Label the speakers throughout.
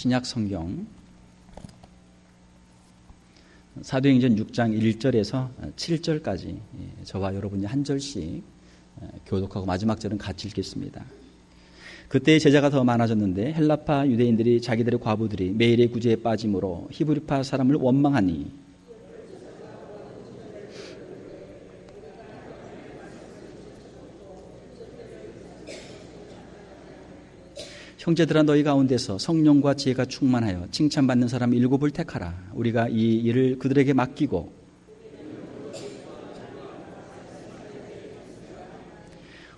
Speaker 1: 신약 성경 사도행전 6장 1절에서 7절까지 예, 저와 여러분이 한 절씩 예, 교독하고 마지막 절은 같이 읽겠습니다. 그때 제자가 더 많아졌는데 헬라파 유대인들이 자기들의 과부들이 매일의 구제에 빠짐으로 히브리파 사람을 원망하니 형제들아 너희 가운데서 성령과 지혜가 충만하여 칭찬받는 사람 일곱을 택하라. 우리가 이 일을 그들에게 맡기고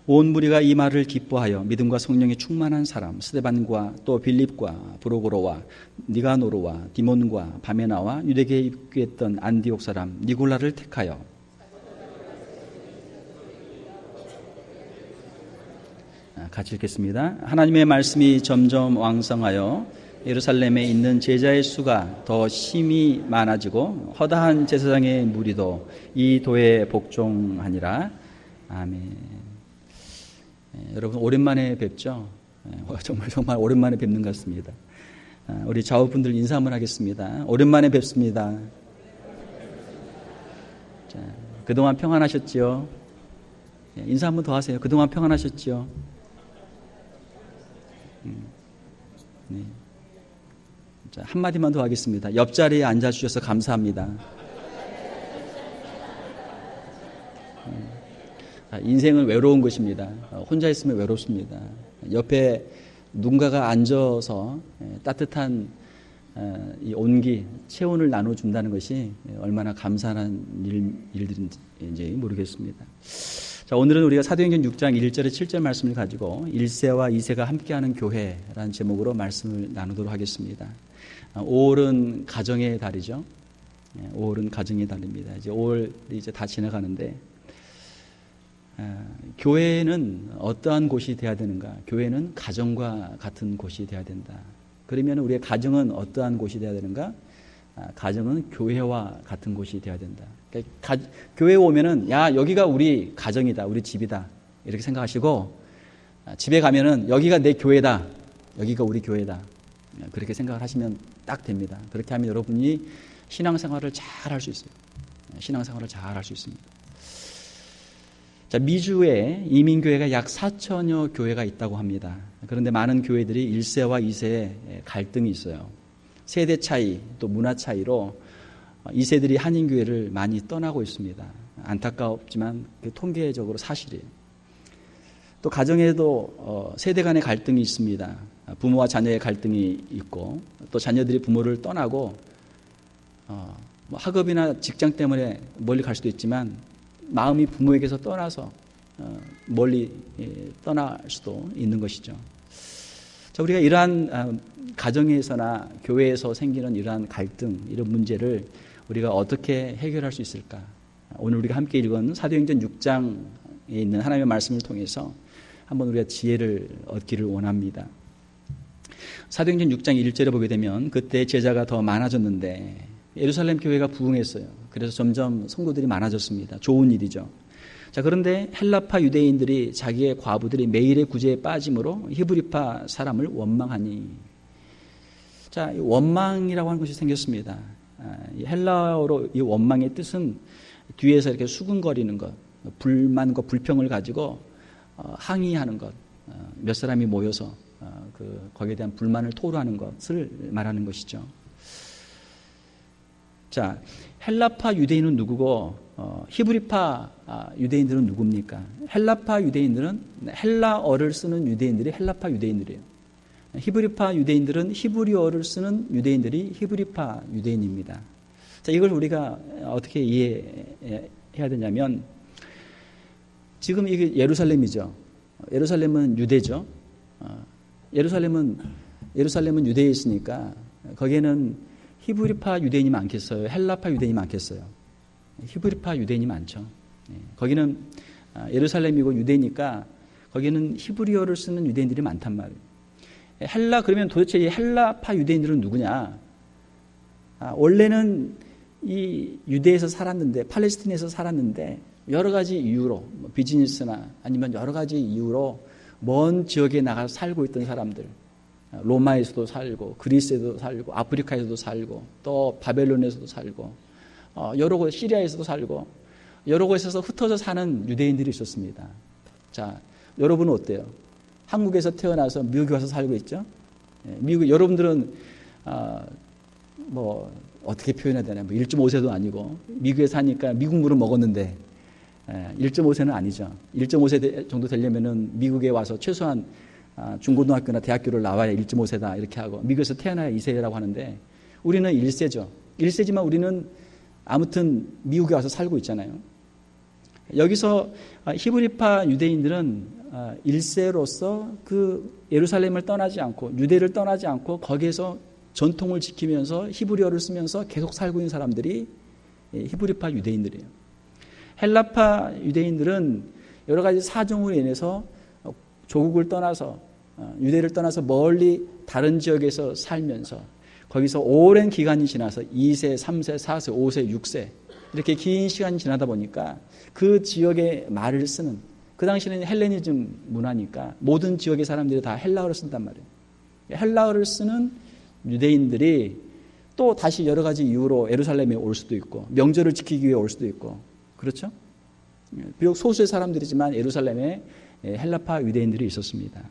Speaker 1: 온 무리가 이 말을 기뻐하여 믿음과 성령이 충만한 사람 스데반과 또 빌립과 브로고로와 니가노로와 디몬과 바메나와 유대계에 입교했던 안디옥 사람 니골라를 택하여 같이 읽겠습니다. 하나님의 말씀이 점점 왕성하여 예루살렘에 있는 제자의 수가 더 심히 많아지고 허다한 제사장의 무리도 이 도에 복종하니라. 아멘. 예, 여러분 오랜만에 뵙죠? 예, 정말 정말 오랜만에 뵙는 것 같습니다. 아, 우리 좌우분들 인사 한번 하겠습니다. 오랜만에 뵙습니다. 자, 그동안 평안하셨지요? 예, 인사 한번 더 하세요. 그동안 평안하셨지요? 음, 네. 자, 한마디만 더 하겠습니다. 옆자리에 앉아주셔서 감사합니다. 음, 인생은 외로운 것입니다. 어, 혼자 있으면 외롭습니다. 옆에 누군가가 앉아서 예, 따뜻한 어, 이 온기, 체온을 나눠준다는 것이 얼마나 감사한 일, 일들인지 모르겠습니다. 자, 오늘은 우리가 사도행전 6장 1절에 7절 말씀을 가지고 1세와 2세가 함께하는 교회라는 제목으로 말씀을 나누도록 하겠습니다. 5월은 아, 가정의 달이죠. 5월은 예, 가정의 달입니다. 이제 5월이 이제 다 지나가는데 아, 교회는 어떠한 곳이 돼야 되는가? 교회는 가정과 같은 곳이 돼야 된다. 그러면 우리의 가정은 어떠한 곳이 돼야 되는가? 아, 가정은 교회와 같은 곳이 돼야 된다. 그러니까 가, 교회에 오면은 야 여기가 우리 가정이다, 우리 집이다 이렇게 생각하시고 아, 집에 가면은 여기가 내 교회다, 여기가 우리 교회다 그렇게 생각을 하시면 딱 됩니다. 그렇게 하면 여러분이 신앙생활을 잘 할 수 있어요. 신앙생활을 잘 할 수 있습니다. 자, 미주에 이민교회가 약 4천여 교회가 있다고 합니다. 그런데 많은 교회들이 1세와 2세에 갈등이 있어요. 세대 차이, 또 문화 차이로 2세들이 한인교회를 많이 떠나고 있습니다. 안타깝지만 통계적으로 사실이에요. 또 가정에도 어, 세대 간의 갈등이 있습니다. 부모와 자녀의 갈등이 있고 또 자녀들이 부모를 떠나고 어, 뭐 학업이나 직장 때문에 멀리 갈 수도 있지만 마음이 부모에게서 떠나서 어, 멀리 예, 떠날 수도 있는 것이죠. 자, 우리가 이러한 아, 가정에서나 교회에서 생기는 이러한 갈등, 이런 문제를 우리가 어떻게 해결할 수 있을까? 오늘 우리가 함께 읽은 사도행전 6장에 있는 하나님의 말씀을 통해서 한번 우리가 지혜를 얻기를 원합니다. 사도행전 6장 1절에 보게 되면 그때 제자가 더 많아졌는데 예루살렘 교회가 부흥했어요. 그래서 점점 성도들이 많아졌습니다. 좋은 일이죠. 자, 그런데 헬라파 유대인들이 자기의 과부들이 매일의 구제에 빠짐으로 히브리파 사람을 원망하니. 자, 원망이라고 하는 것이 생겼습니다. 아, 헬라어로 이 원망의 뜻은 뒤에서 이렇게 수근거리는 것, 불만과 불평을 가지고 어, 항의하는 것, 어, 몇 사람이 모여서 어, 그 거기에 대한 불만을 토로하는 것을 말하는 것이죠. 자, 헬라파 유대인은 누구고 어, 히브리파 아, 유대인들은 누굽니까? 헬라파 유대인들은 헬라어를 쓰는 유대인들이 헬라파 유대인들이에요. 히브리파 유대인들은 히브리어를 쓰는 유대인들이 히브리파 유대인입니다. 자, 이걸 우리가 어떻게 이해해야 되냐면 지금 이게 예루살렘이죠. 예루살렘은 유대죠. 어, 예루살렘은 예루살렘은 유대에 있으니까 거기에는 히브리파 유대인이 많겠어요? 헬라파 유대인이 많겠어요? 히브리파 유대인이 많죠. 네. 거기는 아, 예루살렘이고 유대니까 거기는 히브리어를 쓰는 유대인들이 많단 말이에요. 헬라 그러면 도대체 이 헬라파 유대인들은 누구냐? 아, 원래는 이 유대에서 살았는데 팔레스틴에서 살았는데 여러 가지 이유로 뭐 비즈니스나 아니면 여러 가지 이유로 먼 지역에 나가서 살고 있던 사람들 로마에서도 살고 그리스에도 살고 아프리카에서도 살고 또 바벨론에서도 살고 어, 여러 곳 시리아에서도 살고 여러 곳에서 흩어져 사는 유대인들이 있었습니다. 자, 여러분은 어때요? 한국에서 태어나서 미국에 와서 살고 있죠? 예, 미국 여러분들은 아, 뭐 어떻게 표현해야 되나? 뭐 1.5세도 아니고 미국에 사니까 미국 물을 먹었는데 1.5세는 예, 아니죠. 1.5세 정도 되려면은 미국에 와서 최소한 아, 중고등학교나 대학교를 나와야 1.5세다 이렇게 하고 미국에서 태어나야 2세라고 하는데 우리는 1세죠. 1세지만 우리는 아무튼 미국에 와서 살고 있잖아요. 여기서 아, 히브리파 유대인들은 1세로서 아, 그 예루살렘을 떠나지 않고 유대를 떠나지 않고 거기에서 전통을 지키면서 히브리어를 쓰면서 계속 살고 있는 사람들이 예, 히브리파 유대인들이에요. 헬라파 유대인들은 여러 가지 사정으로 인해서 조국을 떠나서 어, 유대를 떠나서 멀리 다른 지역에서 살면서 거기서 오랜 기간이 지나서 2세, 3세, 4세, 5세, 6세 이렇게 긴 시간이 지나다 보니까 그 지역의 말을 쓰는 그 당시에는 헬레니즘 문화니까 모든 지역의 사람들이 다 헬라어를 쓴단 말이에요. 헬라어를 쓰는 유대인들이 또 다시 여러 가지 이유로 에루살렘에 올 수도 있고 명절을 지키기 위해 올 수도 있고 그렇죠? 비록 소수의 사람들이지만 에루살렘에 헬라파 유대인들이 있었습니다.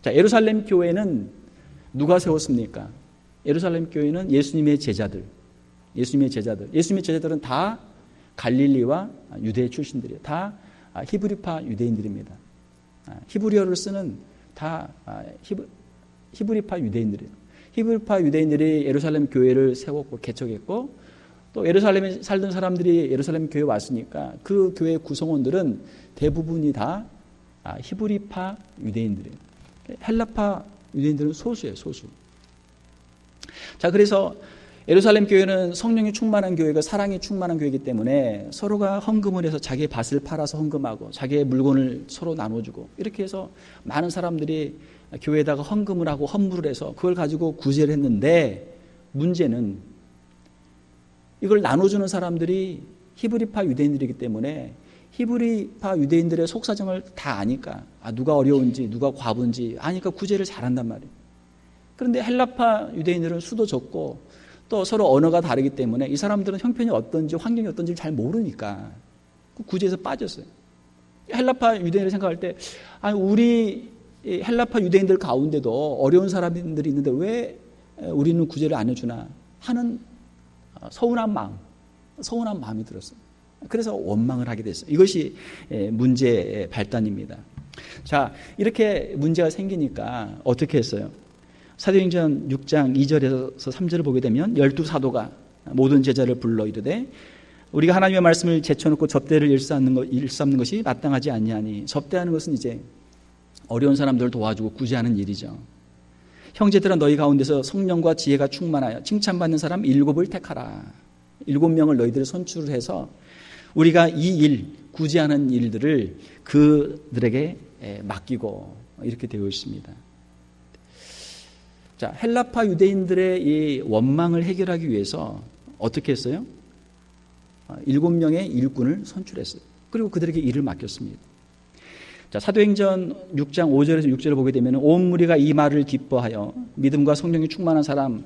Speaker 1: 자, 에루살렘 교회는 누가 세웠습니까? 에루살렘 교회는 예수님의 제자들, 예수님의 제자들, 예수님의 제자들은 다 갈릴리와 유대 출신들이에요. 다 히브리파 유대인들입니다. 아, 히브리어를 쓰는 다 아, 히브, 히브리파 유대인들이에요. 히브리파 유대인들이 예루살렘 교회를 세웠고 개척했고 또 예루살렘에 살던 사람들이 예루살렘 교회에 왔으니까 그 교회 구성원들은 대부분이 다 아, 히브리파 유대인들이에요. 헬라파 유대인들은 소수예요, 소수. 자, 그래서 예루살렘 교회는 성령이 충만한 교회가 사랑이 충만한 교회이기 때문에 서로가 헌금을 해서 자기의 밭을 팔아서 헌금하고 자기의 물건을 서로 나눠주고 이렇게 해서 많은 사람들이 교회에다가 헌금을 하고 헌물을 해서 그걸 가지고 구제를 했는데 문제는 이걸 나눠주는 사람들이 히브리파 유대인들이기 때문에 히브리파 유대인들의 속사정을 다 아니까 아, 누가 어려운지 누가 과부인지 아니까 구제를 잘한단 말이에요. 그런데 헬라파 유대인들은 수도 적고 또 서로 언어가 다르기 때문에 이 사람들은 형편이 어떤지 환경이 어떤지 잘 모르니까 그 구제에서 빠졌어요. 헬라파 유대인을 생각할 때 아니 우리 헬라파 유대인들 가운데도 어려운 사람들이 있는데 왜 우리는 구제를 안 해주나 하는 어, 서운한 마음, 서운한 마음이 들었어요. 그래서 원망을 하게 됐어요. 이것이 문제의 발단입니다. 자, 이렇게 문제가 생기니까 어떻게 했어요? 사도행전 6장 2절에서 3절을 보게 되면 열두 사도가 모든 제자를 불러 이르되 우리가 하나님의 말씀을 제쳐놓고 접대를 일삼는, 것, 일삼는 것이 마땅하지 아니하니 접대하는 것은 이제 어려운 사람들을 도와주고 구제하는 일이죠. 형제들아 너희 가운데서 성령과 지혜가 충만하여 칭찬받는 사람 일곱을 택하라. 일곱 명을 너희들 선출을 해서 우리가 이 일, 구제하는 일들을 그들에게 맡기고 이렇게 되어 있습니다. 자, 헬라파 유대인들의 이 원망을 해결하기 위해서 어떻게 했어요? 아, 일곱 명의 일꾼을 선출했어요. 그리고 그들에게 일을 맡겼습니다. 자, 사도행전 6장 5절에서 6절을 보게 되면 온 무리가 이 말을 기뻐하여 믿음과 성령이 충만한 사람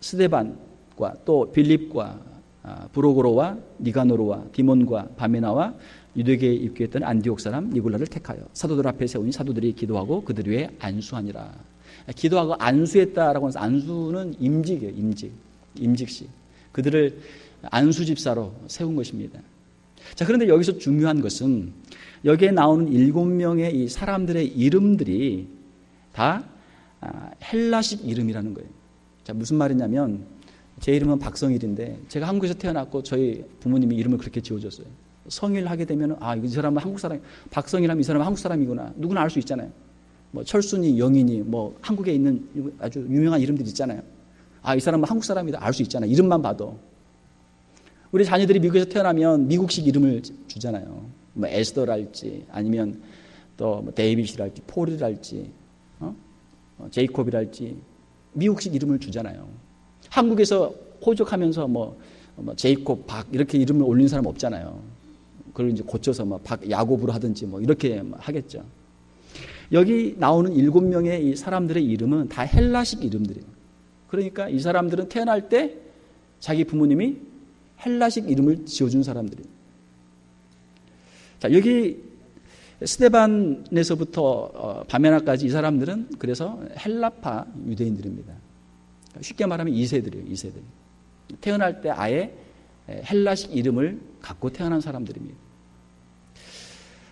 Speaker 1: 스데반과 또 빌립과 아, 브로고로와 니가노로와 디몬과 바메나와 유대계에 입교했던 안디옥 사람 니골라를 택하여 사도들 앞에 세우니 사도들이 기도하고 그들 위에 안수하니라. 기도하고 안수했다라고 해서 안수는 임직이에요, 임직. 임직시. 그들을 안수 집사로 세운 것입니다. 자, 그런데 여기서 중요한 것은 여기에 나오는 일곱 명의 이 사람들의 이름들이 다 아, 헬라식 이름이라는 거예요. 자, 무슨 말이냐면 제 이름은 박성일인데 제가 한국에서 태어났고 저희 부모님이 이름을 그렇게 지어줬어요. 성일 하게 되면 아, 이 사람은 한국 사람, 박성일 하면 이 사람은 한국 사람이구나. 누구나 알 수 있잖아요. 뭐 철순이, 영인이, 뭐 한국에 있는 아주 유명한 이름들 있잖아요. 아, 이 사람은 한국 사람이다. 알 수 있잖아요. 이름만 봐도. 우리 자녀들이 미국에서 태어나면 미국식 이름을 주잖아요. 뭐 에스더랄지 아니면 또 뭐 데이빗이랄지 폴이랄지 어? 어? 제이콥이랄지 미국식 이름을 주잖아요. 한국에서 호적하면서 뭐, 뭐 제이콥, 박 이렇게 이름을 올리는 사람 없잖아요. 그걸 이제 고쳐서 뭐 박, 야곱으로 하든지 뭐 이렇게 하겠죠. 여기 나오는 일곱 명의 이 사람들의 이름은 다 헬라식 이름들이에요. 그러니까 이 사람들은 태어날 때 자기 부모님이 헬라식 이름을 지어준 사람들이에요. 자, 여기 스테반에서부터 바메나까지 이 사람들은 그래서 헬라파 유대인들입니다. 쉽게 말하면 2세들이에요, 2세들. 태어날 때 아예 헬라식 이름을 갖고 태어난 사람들입니다.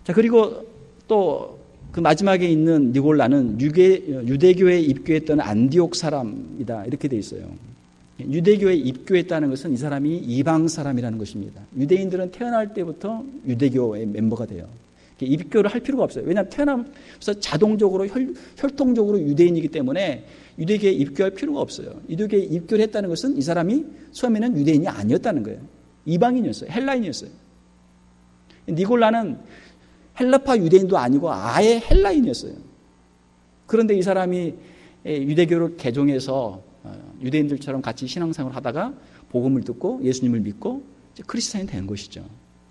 Speaker 1: 자, 그리고 또 그 마지막에 있는 니골라는 유대, 유대 교에 입교했던 안디옥 사람이다. 이렇게 돼 있어요. 유대교에 입교했다는 것은 이 사람이 이방 사람이라는 것입니다. 유대인들은 태어날 때부터 유대교의 멤버가 돼요. 입교를 할 필요가 없어요. 왜냐하면 태어나면서 자동적으로 혈, 혈통적으로 유대인이기 때문에 유대교에 입교할 필요가 없어요. 유대교에 입교를 했다는 것은 이 사람이 처음에는 유대인이 아니었다는 거예요. 이방인이었어요. 헬라인이었어요. 니골라는 헬라파 유대인도 아니고 아예 헬라인이었어요. 그런데 이 사람이 유대교를 개종해서 어, 유대인들처럼 같이 신앙생활을 하다가 복음을 듣고 예수님을 믿고 크리스찬이 된 것이죠.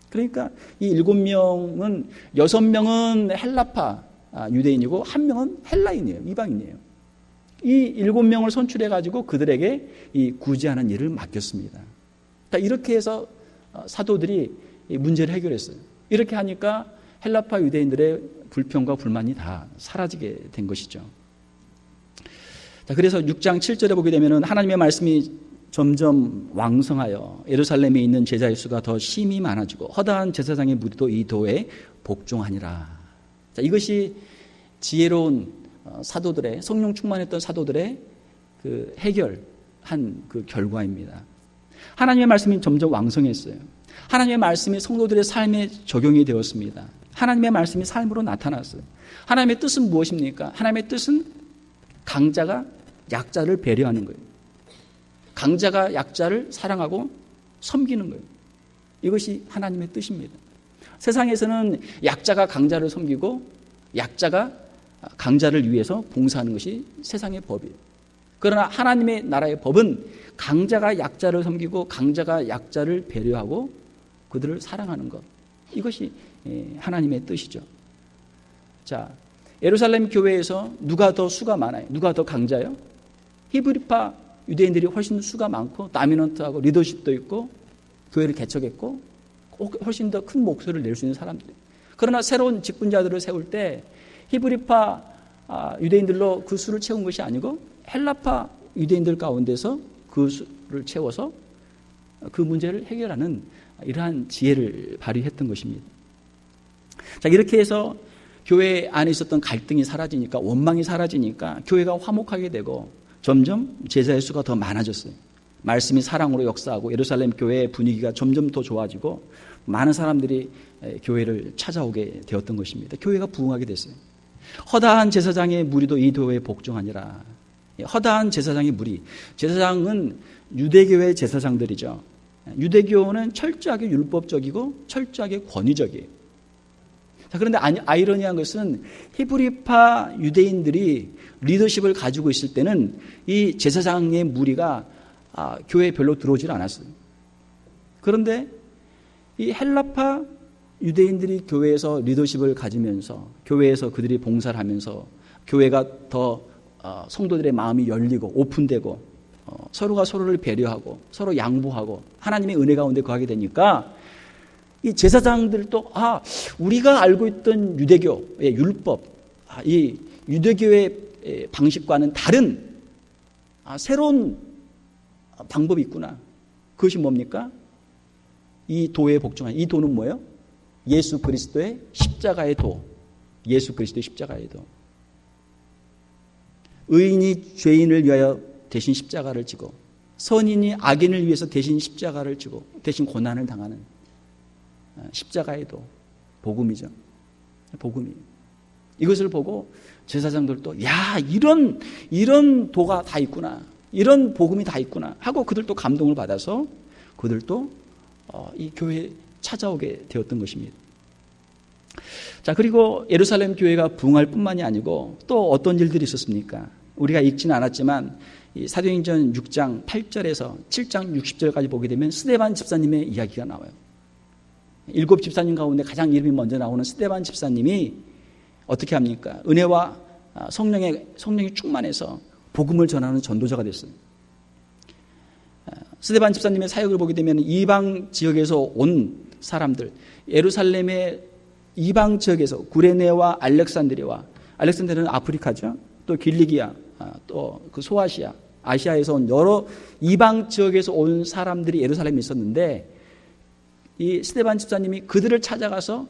Speaker 1: 그러니까 이 일곱 명은 여섯 명은 헬라파 아, 유대인이고 한 명은 헬라인이에요. 이방인이에요. 이 일곱 명을 선출해 가지고 그들에게 이 구제하는 일을 맡겼습니다. 이렇게 해서 어, 사도들이 문제를 해결했어요. 이렇게 하니까 헬라파 유대인들의 불평과 불만이 다 사라지게 된 것이죠. 자, 그래서 6장 7절에 보게 되면 하나님의 말씀이 점점 왕성하여 예루살렘에 있는 제자의 수가 더 심히 많아지고 허다한 제사장의 무리도 이 도에 복종하니라. 자, 이것이 지혜로운 어, 사도들의 성령 충만했던 사도들의 그 해결한 그 결과입니다. 하나님의 말씀이 점점 왕성했어요. 하나님의 말씀이 성도들의 삶에 적용이 되었습니다. 하나님의 말씀이 삶으로 나타났어요. 하나님의 뜻은 무엇입니까? 하나님의 뜻은 강자가 약자를 배려하는 거예요. 강자가 약자를 사랑하고 섬기는 거예요. 이것이 하나님의 뜻입니다. 세상에서는 약자가 강자를 섬기고 약자가 강자를 위해서 봉사하는 것이 세상의 법이에요. 그러나 하나님의 나라의 법은 강자가 약자를 섬기고 강자가 약자를 배려하고 그들을 사랑하는 것. 이것이 예, 하나님의 뜻이죠. 자, 예루살렘 교회에서 누가 더 수가 많아요? 누가 더 강자요? 히브리파 유대인들이 훨씬 수가 많고 다미넌트하고 리더십도 있고 교회를 개척했고 훨씬 더 큰 목소리를 낼 수 있는 사람들. 그러나 새로운 직분자들을 세울 때 히브리파 아, 유대인들로 그 수를 채운 것이 아니고 헬라파 유대인들 가운데서 그 수를 채워서 그 문제를 해결하는 이러한 지혜를 발휘했던 것입니다. 자, 이렇게 해서 교회 안에 있었던 갈등이 사라지니까 원망이 사라지니까 교회가 화목하게 되고 점점 제자의 수가 더 많아졌어요. 말씀이 사랑으로 역사하고 예루살렘 교회의 분위기가 점점 더 좋아지고 많은 사람들이 교회를 찾아오게 되었던 것입니다. 교회가 부흥하게 됐어요. 허다한 제사장의 무리도 이 도에 복종하니라. 허다한 제사장의 무리. 제사장은 유대교의 제사장들이죠. 유대교는 철저하게 율법적이고 철저하게 권위적이에요. 자, 그런데 아이러니한 것은 히브리파 유대인들이 리더십을 가지고 있을 때는 이 제사장의 무리가 아, 교회에 별로 들어오질 않았어요. 그런데 이 헬라파 유대인들이 교회에서 리더십을 가지면서 교회에서 그들이 봉사를 하면서 교회가 더 어, 성도들의 마음이 열리고 오픈되고 어, 서로가 서로를 배려하고 서로 양보하고 하나님의 은혜 가운데 거하게 되니까 이 제사장들도 아 우리가 알고 있던 유대교의 율법, 아, 이 유대교의 방식과는 다른 아, 새로운 방법이 있구나. 그것이 뭡니까? 이 도에 복종한 이 도는 뭐예요? 예수 그리스도의 십자가의 도. 예수 그리스도의 십자가의 도. 의인이 죄인을 위하여 대신 십자가를 지고 선인이 악인을 위해서 대신 십자가를 지고 대신 고난을 당하는 십자가에도 복음이죠. 복음이. 이것을 보고 제사장들도 야 이런 이런 도가 다 있구나. 이런 복음이 다 있구나 하고 그들도 감동을 받아서 그들도 어, 이 교회에 찾아오게 되었던 것입니다. 자 그리고 예루살렘 교회가 부흥할 뿐만이 아니고 또 어떤 일들이 있었습니까? 우리가 읽지는 않았지만 사도행전 6장 8절에서 7장 60절까지 보게 되면 스데반 집사님의 이야기가 나와요. 일곱 집사님 가운데 가장 이름이 먼저 나오는 스테반 집사님이 어떻게 합니까? 은혜와 아, 성령의 성령이 충만해서 복음을 전하는 전도자가 됐어요. 아, 스데반 집사님의 사역을 보게 되면 이방 지역에서 온 사람들, 예루살렘의 이방 지역에서 구레네와 알렉산드리와 알렉산드리는 아프리카죠. 또 길리기아, 아, 또그 소아시아, 아시아에서 온 여러 이방 지역에서 온 사람들이 예루살렘에 있었는데 이 스테반 집사님이 그들을 찾아가서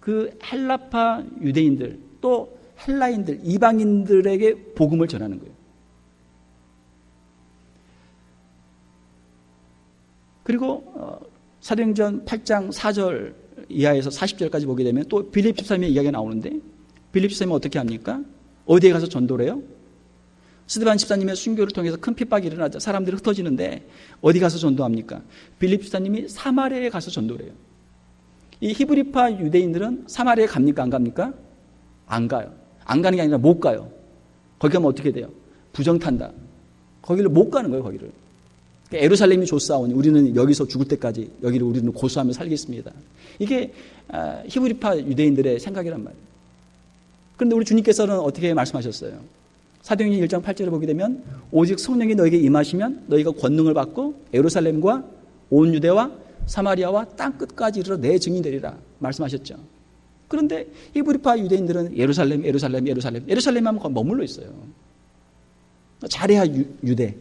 Speaker 1: 그 헬라파 유대인들 또 헬라인들 이방인들에게 복음을 전하는 거예요. 그리고 어, 사도행전 8장 4절 이하에서 40절까지 보게 되면 또 빌립 집사님의 이야기가 나오는데 빌립 집사님은 어떻게 합니까? 어디에 가서 전도를 해요? 스데반 집사님의 순교를 통해서 큰 핍박이 일어나자 사람들이 흩어지는데 어디 가서 전도합니까? 빌립 집사님이 사마리아에 가서 전도를 해요. 이 히브리파 유대인들은 사마리아에 갑니까? 안 갑니까? 안 가요. 안 가는 게 아니라 못 가요. 거기 가면 어떻게 돼요? 부정 탄다. 거기를 못 가는 거예요, 거기를. 그러니까 에루살렘이 좋사오니 우리는 여기서 죽을 때까지 여기를 우리는 고수하며 살겠습니다. 이게 아, 히브리파 유대인들의 생각이란 말이에요. 그런데 우리 주님께서는 어떻게 말씀하셨어요? 사도행전 1장 8절을 보게 되면 오직 성령이 너에게 임하시면 너희가 권능을 받고 에루살렘과 온 유대와 사마리아와 땅 끝까지 이르러 내 증인 되리라 말씀하셨죠. 그런데 히브리파 유대인들은 예루살렘, 예루살렘, 예루살렘, 예루살렘 하면 머물러 있어요. 잘해야 유, 대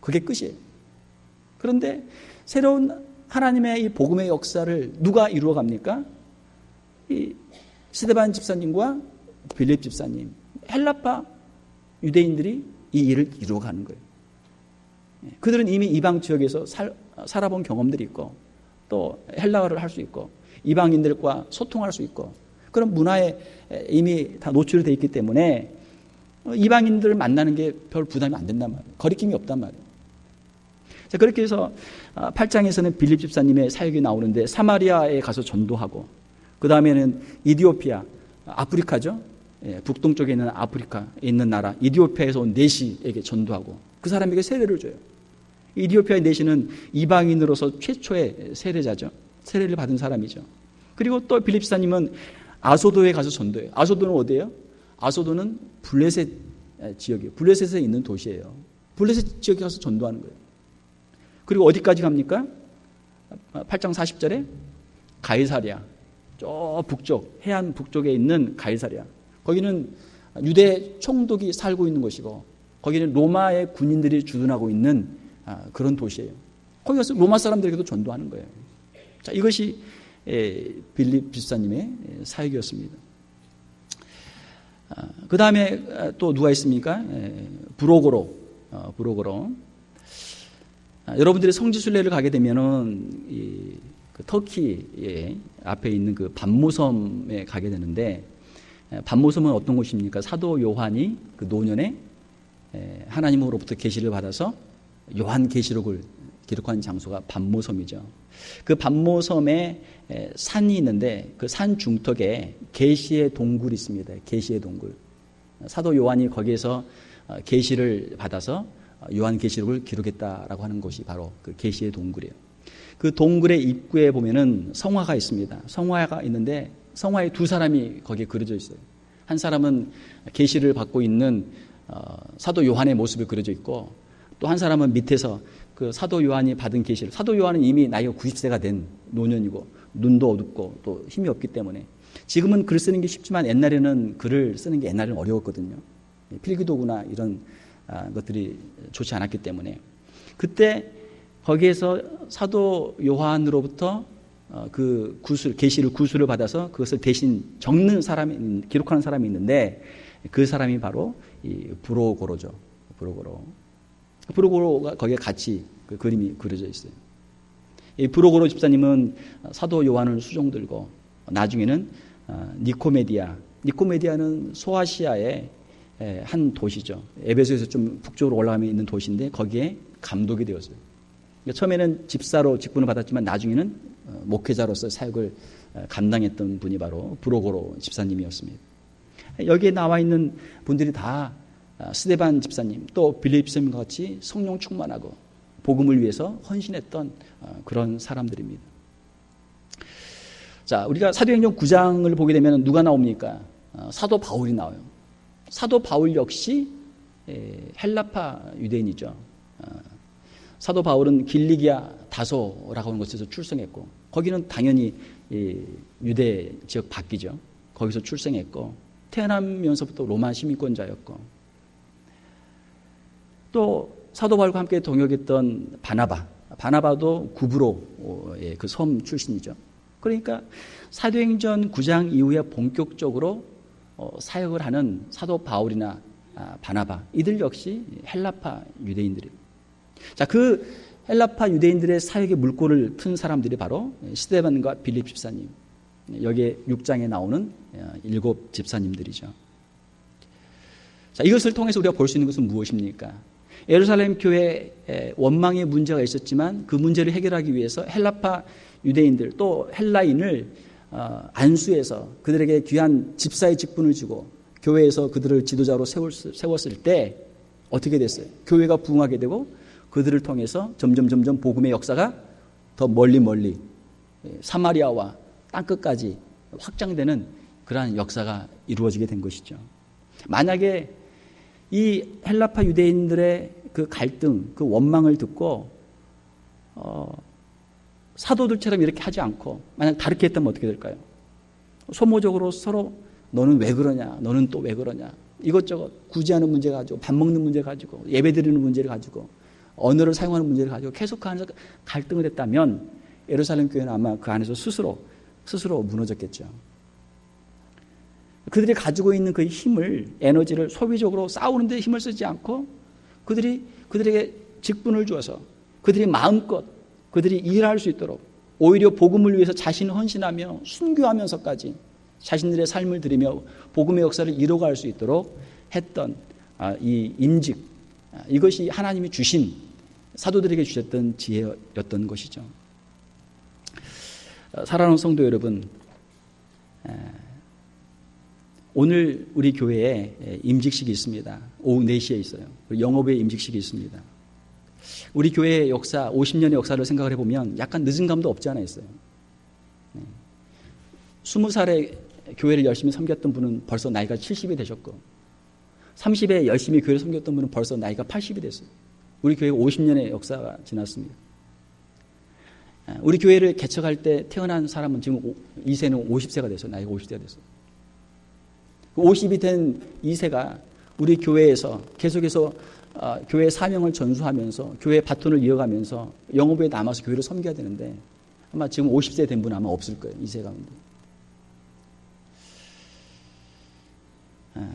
Speaker 1: 그게 끝이에요. 그런데 새로운 하나님의 이 복음의 역사를 누가 이루어 갑니까? 이 스데반 집사님과 빌립 집사님, 헬라파 유대인들이 이 일을 이루어가는 거예요. 예, 그들은 이미 이방 지역에서 살, 살아본 경험들이 있고 또 헬라어를 할 수 있고 이방인들과 소통할 수 있고 그런 문화에 이미 다 노출이 되어 있기 때문에 이방인들을 만나는 게 별 부담이 안 된단 말이에요. 거리낌이 없단 말이에요. 자, 그렇게 해서 8장에서는 아, 빌립 집사님의 사역이 나오는데 사마리아에 가서 전도하고 그 다음에는 이디오피아, 아프리카죠. 예, 북동쪽에 있는 아프리카에 있는 나라 이디오피아에서 온 네시에게 전도하고 그 사람에게 세례를 줘요. 이디오피아의 네시는 이방인으로서 최초의 세례자죠. 세례를 받은 사람이죠. 그리고 또 빌립사님은 아소도에 가서 전도해요. 아소도는 어디예요? 아소도는 블레셋 지역이에요. 블레셋에 있는 도시예요. 블레셋 지역에 가서 전도하는 거예요. 그리고 어디까지 갑니까? 8장 40절에 가이사리아. 저 북쪽, 해안 북쪽에 있는 가이사리아. 거기는 유대 총독이 살고 있는 곳이고 거기는 로마의 군인들이 주둔하고 있는 아, 그런 도시예요. 거기 가서 로마 사람들에게도 전도하는 거예요. 자, 이것이 빌립 비사님의 사역이었습니다. 아, 그 다음에 아, 또 누가 있습니까? 브로고로, 어, 브로고로. 여러분들이 성지순례를 가게 되면은 그 터키 앞에 있는 그 반모섬에 가게 되는데 반모섬은 어떤 곳입니까? 사도 요한이 그 노년에 하나님으로부터 계시를 받아서 요한 계시록을 기록한 장소가 반모섬이죠. 그 반모섬에 산이 있는데 그 산 중턱에 계시의 동굴이 있습니다. 계시의 동굴. 사도 요한이 거기에서 어, 계시를 받아서 요한 계시록을 기록했다라고 하는 곳이 바로 그 계시의 동굴이에요. 그 동굴의 입구에 보면은 성화가 있습니다. 성화가 있는데 성화에 두 사람이 거기에 그려져 있어요. 한 사람은 계시를 받고 있는 어, 사도 요한의 모습이 그려져 있고 또 한 사람은 밑에서 그 사도 요한이 받은 계시를 사도 요한은 이미 나이가 90세가 된 노년이고 눈도 어둡고 또 힘이 없기 때문에 지금은 글 쓰는 게 쉽지만 옛날에는 글을 쓰는 게 옛날에는 어려웠거든요. 필기도구나 이런 아, 것들이 좋지 않았기 때문에 그때 거기에서 사도 요한으로부터 어, 그 구술 계시를 구술을 받아서 그것을 대신 적는 사람이 기록하는 사람이 있는데 그 사람이 바로 이 브로고로죠. 브로고로. 브로고로가 거기에 같이 그 그림이 그려져 있어요. 이 브로고로 집사님은 사도 요한을 수종 들고 나중에는 어, 니코메디아. 니코메디아는 소아시아의 한 도시죠. 에베소에서 좀 북쪽으로 올라가면 있는 도시인데 거기에 감독이 되었어요. 그러니까 처음에는 집사로 직분을 받았지만 나중에는 어, 목회자로서 사역을 어, 감당했던 분이 바로 브로고로 집사님이었습니다. 여기에 나와 있는 분들이 다 어, 스데반 집사님 또 빌립 집사님과 같이 성령 충만하고 복음을 위해서 헌신했던 그런 사람들입니다. 자, 우리가 사도행전 9장을 보게 되면 누가 나옵니까? 어, 사도 바울이 나와요. 사도 바울 역시 헬라파 유대인이죠. 어, 사도 바울은 길리기아 다소라고 하는 곳에서 출생했고 거기는 당연히 유대 지역 밖이죠. 거기서 출생했고 태어나면서부터 로마 시민권자였고 또 사도 바울과 함께 동역했던 바나바 바나바도 구브로의 그 섬 출신이죠. 그러니까 사도행전 9장 이후에 본격적으로 어, 사역을 하는 사도 바울이나 아, 바나바 이들 역시 헬라파 유대인들이에요. 자, 그 헬라파 유대인들의 사역의 물꼬를 튼 사람들이 바로 시데반과 빌립 집사님. 여기에 6장에 나오는 어, 일곱 집사님들이죠. 자, 이것을 통해서 우리가 볼 수 있는 것은 무엇입니까? 예루살렘 교회 원망의 문제가 있었지만 그 문제를 해결하기 위해서 헬라파 유대인들 또 헬라인을 어, 안수해서 그들에게 귀한 집사의 직분을 주고 교회에서 그들을 지도자로 세웠을 때 어떻게 됐어요? 교회가 부흥하게 되고 그들을 통해서 점점 점점 복음의 역사가 더 멀리 멀리 사마리아와 땅끝까지 확장되는 그러한 역사가 이루어지게 된 것이죠. 만약에 이 헬라파 유대인들의 그 갈등, 그 원망을 듣고 어, 사도들처럼 이렇게 하지 않고 만약 다르게 했다면 어떻게 될까요? 소모적으로 서로 너는 왜 그러냐, 너는 또 왜 그러냐 이것저것 구제하는 문제 가지고 밥 먹는 문제 가지고 예배 드리는 문제를 가지고 언어를 사용하는 문제를 가지고 계속하는 갈등을 했다면 예루살렘 교회는 아마 그 안에서 스스로 스스로 무너졌겠죠. 그들이 가지고 있는 그 힘을 에너지를 소비적으로 싸우는데 힘을 쓰지 않고 그들이 그들에게 직분을 주어서 그들이 마음껏 그들이 일할 수 있도록 오히려 복음을 위해서 자신을 헌신하며 순교하면서까지 자신들의 삶을 들이며 복음의 역사를 이루어갈 수 있도록 했던 아, 이 임직 아, 이것이 하나님이 주신 사도들에게 주셨던 지혜였던 것이죠. 어, 사랑하는 성도 여러분, 오늘 우리 교회에 임직식이 있습니다. 오후 4시에 있어요. 영업의 임직식이 있습니다. 우리 교회의 역사, 50년의 역사를 생각을 해보면 약간 늦은 감도 없지 않아 있어요. 20살에 교회를 열심히 섬겼던 분은 벌써 나이가 70이 되셨고, 30에 열심히 교회를 섬겼던 분은 벌써 나이가 80이 됐어요. 우리 교회가 50년의 역사가 지났습니다. 우리 교회를 개척할 때 태어난 사람은 지금 2세는 50세가 됐어요. 나이가 50세가 됐어요. 50이 그된 2세가 우리 교회에서 계속해서 어, 교회 사명을 전수하면서 교회 바톤을 이어가면서 영업에 남아서 교회를 섬겨야 되는데 아마 지금 50세 된 분은 아마 없을 거예요. 2세 가운데. 아,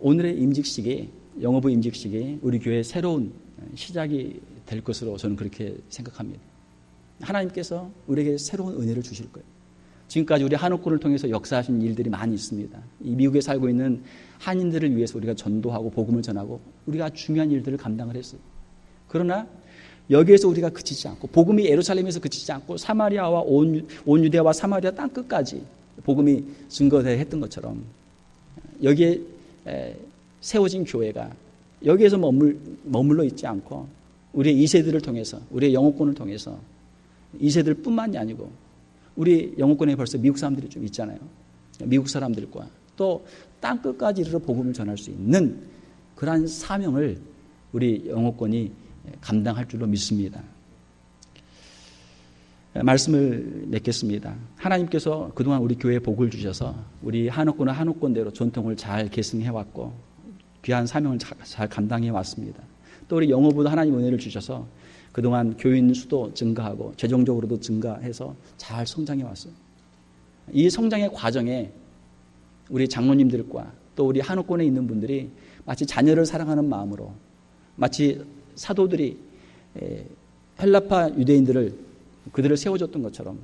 Speaker 1: 오늘의 임직식이 영업의 임직식이 우리 교회의 새로운 시작이 될 것으로 저는 그렇게 생각합니다. 하나님께서 우리에게 새로운 은혜를 주실 거예요. 지금까지 우리 한옥군을 통해서 역사하신 일들이 많이 있습니다. 이 미국에 살고 있는 한인들을 위해서 우리가 전도하고 복음을 전하고 우리가 중요한 일들을 감당을 했어요. 그러나 여기에서 우리가 그치지 않고 복음이 예루살렘에서 그치지 않고 사마리아와 온, 온 유대와 사마리아 땅 끝까지 복음이 증거되었던 것처럼 여기에 세워진 교회가 여기에서 머물, 머물러 있지 않고 우리의 이세들을 통해서 우리의 영어권을 통해서 이세들 뿐만이 아니고 우리 영어권에 벌써 미국 사람들이 좀 있잖아요. 미국 사람들과 또 땅 끝까지 이르러 복음을 전할 수 있는 그러한 사명을 우리 영어권이 감당할 줄로 믿습니다. 말씀을 맺겠습니다. 하나님께서 그동안 우리 교회에 복을 주셔서 우리 한옥권은 한옥권대로 전통을 잘 계승해왔고 귀한 사명을 잘 감당해 왔습니다. 또 우리 영어부도 하나님 은혜를 주셔서 그동안 교인 수도 증가하고 재정적으로도 증가해서 잘 성장해 왔어요. 이 성장의 과정에 우리 장로님들과 또 우리 한옥권에 있는 분들이 마치 자녀를 사랑하는 마음으로 마치 사도들이 헬라파 유대인들을 그들을 세워줬던 것처럼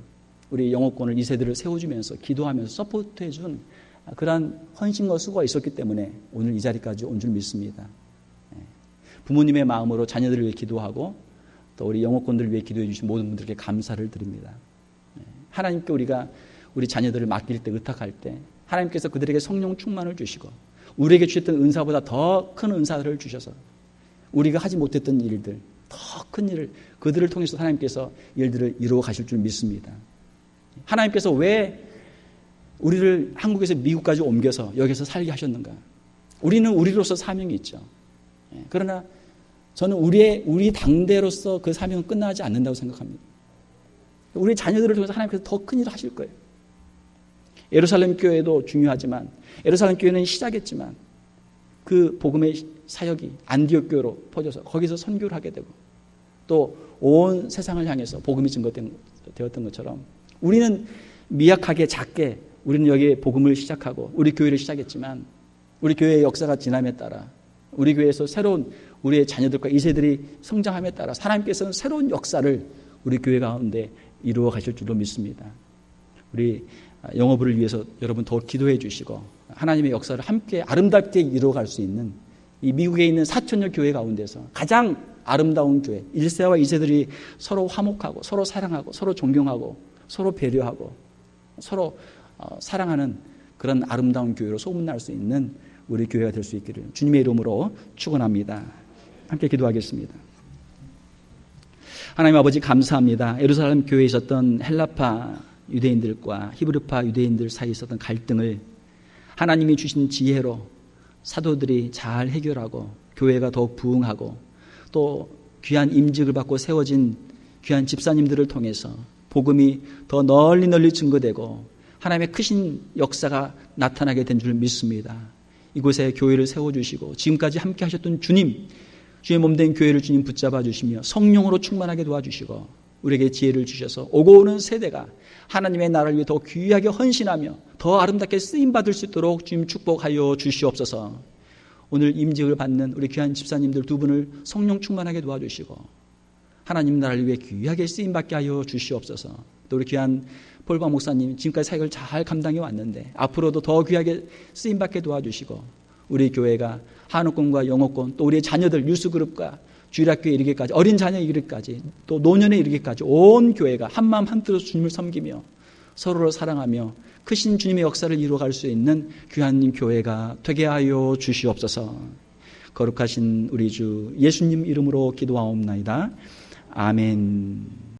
Speaker 1: 우리 영어권을 이 세대를 세워주면서 기도하면서 서포트해준 그러한 헌신과 수고가 있었기 때문에 오늘 이 자리까지 온 줄 믿습니다. 부모님의 마음으로 자녀들을 위해 기도하고 또 우리 영어권들을 위해 기도해 주신 모든 분들께 감사를 드립니다. 하나님께 우리가 우리 자녀들을 맡길 때, 의탁할 때 하나님께서 그들에게 성령 충만을 주시고 우리에게 주셨던 은사보다 더 큰 은사를 주셔서 우리가 하지 못했던 일들, 더 큰 일을 그들을 통해서 하나님께서 일들을 이루어 가실 줄 믿습니다. 하나님께서 왜 우리를 한국에서 미국까지 옮겨서 여기서 살게 하셨는가? 우리는 우리로서 사명이 있죠. 예, 그러나 저는 우리의 우리 당대로서 그 사명은 끝나지 않는다고 생각합니다. 우리 자녀들을 통해서 하나님께서 더 큰 일을 하실 거예요. 예루살렘 교회도 중요하지만 예루살렘 교회는 시작했지만 그 복음의 사역이 안디옥 교회로 퍼져서 거기서 선교를 하게 되고 또 온 세상을 향해서 복음이 증거되었던 것처럼 우리는 미약하게 작게 우리는 여기에 복음을 시작하고 우리 교회를 시작했지만 우리 교회의 역사가 지남에 따라 우리 교회에서 새로운 우리의 자녀들과 이세들이 성장함에 따라 하나님께서는 새로운 역사를 우리 교회 가운데 이루어 가실 줄로 믿습니다. 우리 영어부를 위해서 여러분 더 기도해 주시고 하나님의 역사를 함께 아름답게 이루어 갈 수 있는 이 미국에 있는 사천여 교회 가운데서 가장 아름다운 교회 1세와 2세들이 서로 화목하고 서로 사랑하고 서로 존경하고 서로 배려하고 서로 어, 사랑하는 그런 아름다운 교회로 소문날 수 있는 우리 교회가 될 수 있기를 주님의 이름으로 축원합니다. 함께 기도하겠습니다. 하나님 아버지 감사합니다. 예루살렘 교회에 있었던 헬라파 유대인들과 히브리파 유대인들 사이에 있었던 갈등을 하나님이 주신 지혜로 사도들이 잘 해결하고 교회가 더욱 부흥하고 또 귀한 임직을 받고 세워진 귀한 집사님들을 통해서 복음이 더 널리 널리 증거되고 하나님의 크신 역사가 나타나게 된 줄 믿습니다. 이곳에 교회를 세워주시고 지금까지 함께 하셨던 주님, 주의 몸된 교회를 주님 붙잡아 주시며 성령으로 충만하게 도와주시고 우리에게 지혜를 주셔서 오고 오는 세대가 하나님의 나라를 위해 더 귀하게 헌신하며 더 아름답게 쓰임 받을 수 있도록 주님 축복하여 주시옵소서. 오늘 임직을 받는 우리 귀한 집사님들 두 분을 성령 충만하게 도와주시고 하나님 나라를 위해 귀하게 쓰임 받게 하여 주시옵소서. 또 우리 귀한 폴바 목사님 지금까지 사역을 잘 감당해 왔는데 앞으로도 더 귀하게 쓰임 받게 도와주시고 우리 교회가 한옥권과 영어권 또 우리의 자녀들 유스그룹과 주일학교에 이르기까지 어린 자녀에 이르기까지 또 노년에 이르기까지 온 교회가 한마음 한뜻으로 주님을 섬기며 서로를 사랑하며 크신 주님의 역사를 이루어갈 수 있는 귀한 교회가 되게 하여 주시옵소서. 거룩하신 우리 주 예수님 이름으로 기도하옵나이다. 아멘.